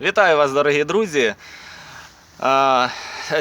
Вітаю вас, дорогі друзі.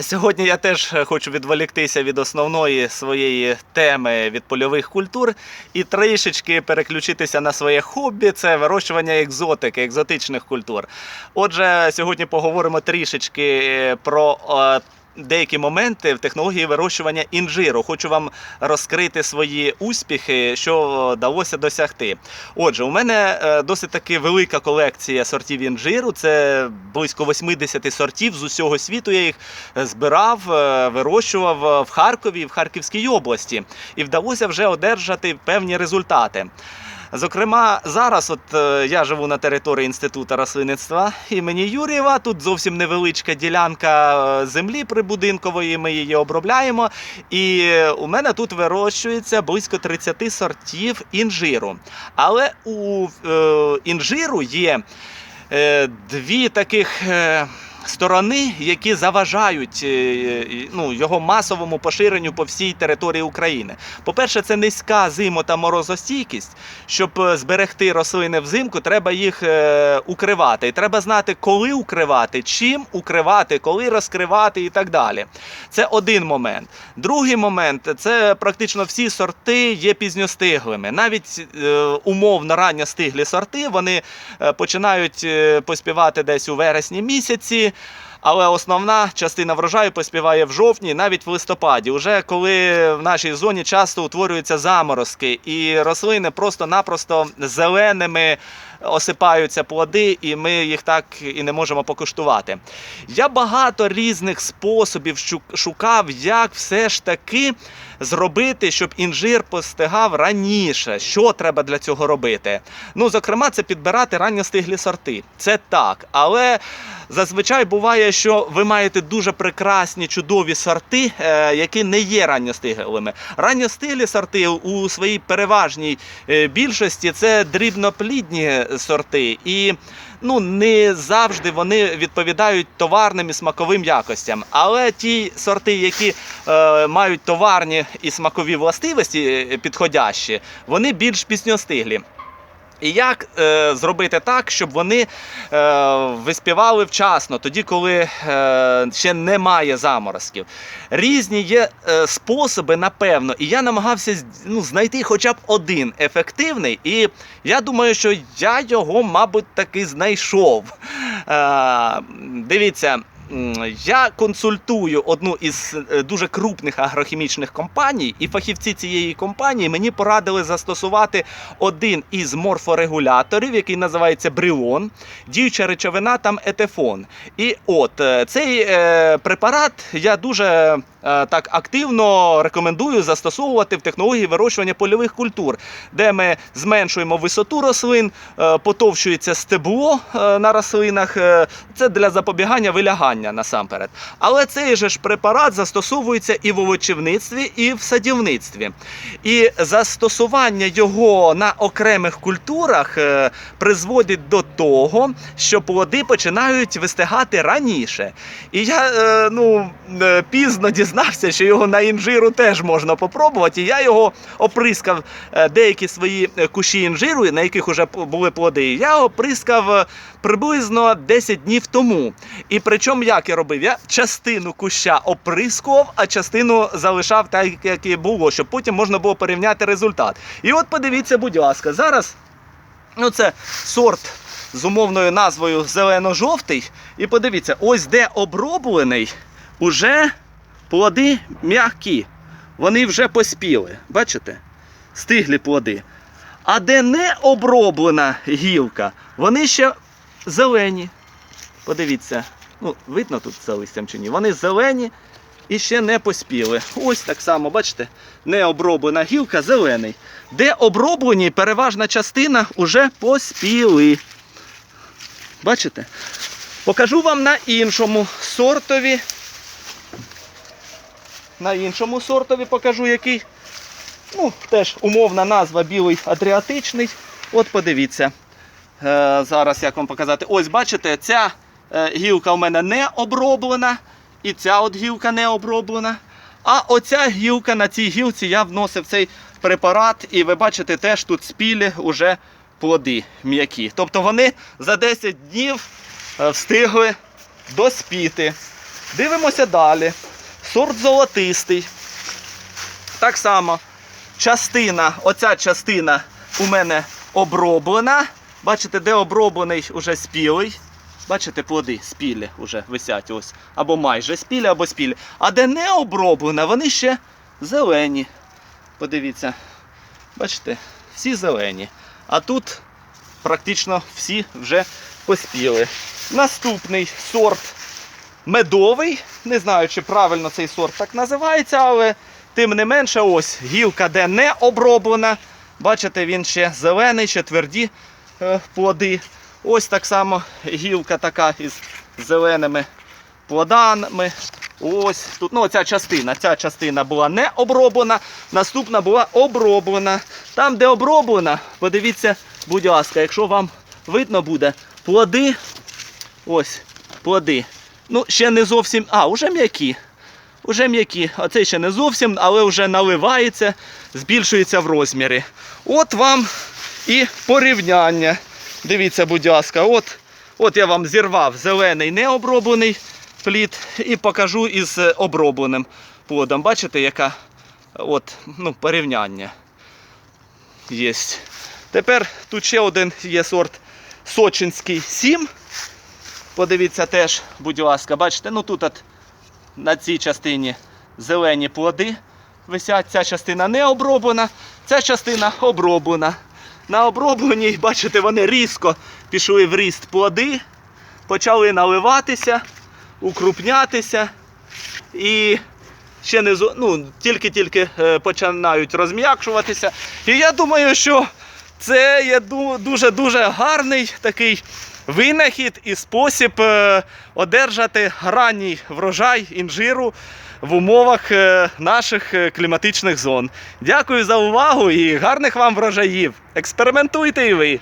Сьогодні я теж хочу відволіктися від основної своєї теми від польових культур і трішечки переключитися на своє хобі це вирощування екзотики, екзотичних культур. Отже, сьогодні поговоримо трішечки про е, деякі моменти в технології вирощування інжиру. Хочу вам розкрити свої успіхи, що вдалося досягти. Отже, у мене е, досить таки велика колекція сортів інжиру. Це близько 80 сортів з усього світу. Я їх збирав, е, вирощував в Харкові, в Харківській області, і вдалося вже одержати певні результати. Зокрема, зараз от е, я живу на території інституту рослинництва імені Юрієва. Тут зовсім невеличка ділянка е, землі прибудинкової. Ми її обробляємо. І у мене тут вирощується близько 30 сортів інжиру. Але у е, інжиру є дві таких. Сторони, які заважають е, е, ну, його масовому поширенню по всій території України. По-перше, це низька зимо та морозостійкість. Щоб е, зберегти рослини взимку, треба їх укривати. І треба знати, коли укривати, чим укривати, коли розкривати і так далі. Це один момент. Другий момент це практично всі сорти є пізньостиглими. Навіть умовно ранньостиглі сорти вони починають поспівати десь у вересні місяці. Але основна частина врожаю поспіває в жовтні, навіть в листопаді, уже коли в нашій зоні часто утворюються заморозки, і рослини просто-напросто зеленими осипаються плоди, і ми їх так і не можемо покуштувати. Я багато різних способів шукав, як все ж таки зробити, щоб інжир постигав раніше. Що треба для цього робити? Ну, зокрема, це підбирати ранньостиглі сорти. Це так, але. Зазвичай буває, що ви маєте дуже прекрасні чудові сорти, е, які не є ранньостиглими. Ранньостиглі сорти у своїй переважній е, більшості це дрібноплідні сорти, і ну не завжди вони відповідають товарним і смаковим якостям. Але ті сорти, які е, мають товарні і смакові властивості е, підходящі, вони більш пісньостиглі. І як е, зробити так, щоб вони е, виспівали вчасно, тоді, коли е, ще немає заморозків? Різні є е, способи, напевно, і я намагався ну, знайти хоча б один ефективний, і я думаю, що я його, мабуть, таки знайшов. Е, дивіться. Я консультую одну із е, дуже крупних агрохімічних компаній, і фахівці цієї компанії мені порадили застосувати один із морфорегуляторів, який називається брилон, діюча речовина там етефон. І от е, цей е, препарат я дуже так активно рекомендую застосовувати в технології вирощування польових культур, де ми зменшуємо висоту рослин, е, потовщується стебло е, на рослинах. е, Це для запобігання вилягання насамперед. Але цей же ж препарат застосовується і в овочівництві, і в садівництві. І застосування його на окремих культурах е, призводить до того, що плоди починають вистигати раніше. І я е, ну, е, пізно дізнався, що його на інжиру теж можна попробувати. І я його оприскав е, деякі свої е, кущі інжиру, на яких вже були плоди. Я оприскав е, приблизно 10 днів тому. І причому як я робив? Я частину куща оприскував, а частину залишав так, як і було, щоб потім можна було порівняти результат. І от подивіться, будь ласка, зараз ну це сорт з умовною назвою зелено-жовтий. І подивіться, ось де оброблений, уже плоди м'які. Вони вже поспіли. Бачите? Стиглі плоди. А де не оброблена гілка, вони ще зелені. Подивіться, ну, видно тут за листям чи ні. Вони зелені і ще не поспіли. Ось так само, бачите, не оброблена гілка зелений. Де оброблені, переважна частина вже поспіли. Бачите? Покажу вам на іншому сортові. На іншому сортові покажу, який. Ну, теж умовна назва білий адріатичний. От подивіться. Е, зараз як вам показати. Ось бачите, ця е, гілка у мене не оброблена, і ця от гілка не оброблена. А оця гілка на цій гілці я вносив цей препарат, і ви бачите, теж тут спілі уже плоди м'які. Тобто вони за 10 днів е, встигли доспіти. Дивимося далі. Сорт золотистий. Так само частина, оця частина у мене оброблена. Бачите, де оброблений уже спілий. Бачите, плоди спілі вже висять ось. Або майже спілі, або спілі. А де не оброблена, вони ще зелені. Подивіться. Бачите, всі зелені. А тут практично всі вже поспіли. Наступний сорт медовий. Не знаю, чи правильно цей сорт так називається, але тим не менше, ось гілка, де не оброблена. Бачите, він ще зелений, ще тверді е, плоди. Ось так само гілка така із зеленими плодами. Ось тут, ну ця частина. Ця частина була не оброблена, наступна була оброблена. Там, де оброблена, подивіться, будь ласка, якщо вам видно буде, плоди. Ось, плоди. Ну, ще не зовсім. А, уже м'які. Уже м'які. Оцей ще не зовсім, але вже наливається, збільшується в розмірі. От вам і порівняння. Дивіться, будь ласка, от, от я вам зірвав зелений необроблений плід і покажу із обробленим плодом. Бачите, яка от, ну, порівняння є. Тепер тут ще один є сорт Сочинський 7. Подивіться теж, будь ласка, бачите, ну тут от на цій частині зелені плоди висять. Ця частина не оброблена, ця частина оброблена. На обробленій, бачите, вони різко пішли в ріст плоди, почали наливатися, укрупнятися і ще не ну, тільки-тільки е, починають розм'якшуватися. І я думаю, що це є дуже-дуже гарний такий винахід і спосіб е, одержати ранній врожай інжиру в умовах е, наших е, кліматичних зон. Дякую за увагу і гарних вам врожаїв. Експериментуйте і ви!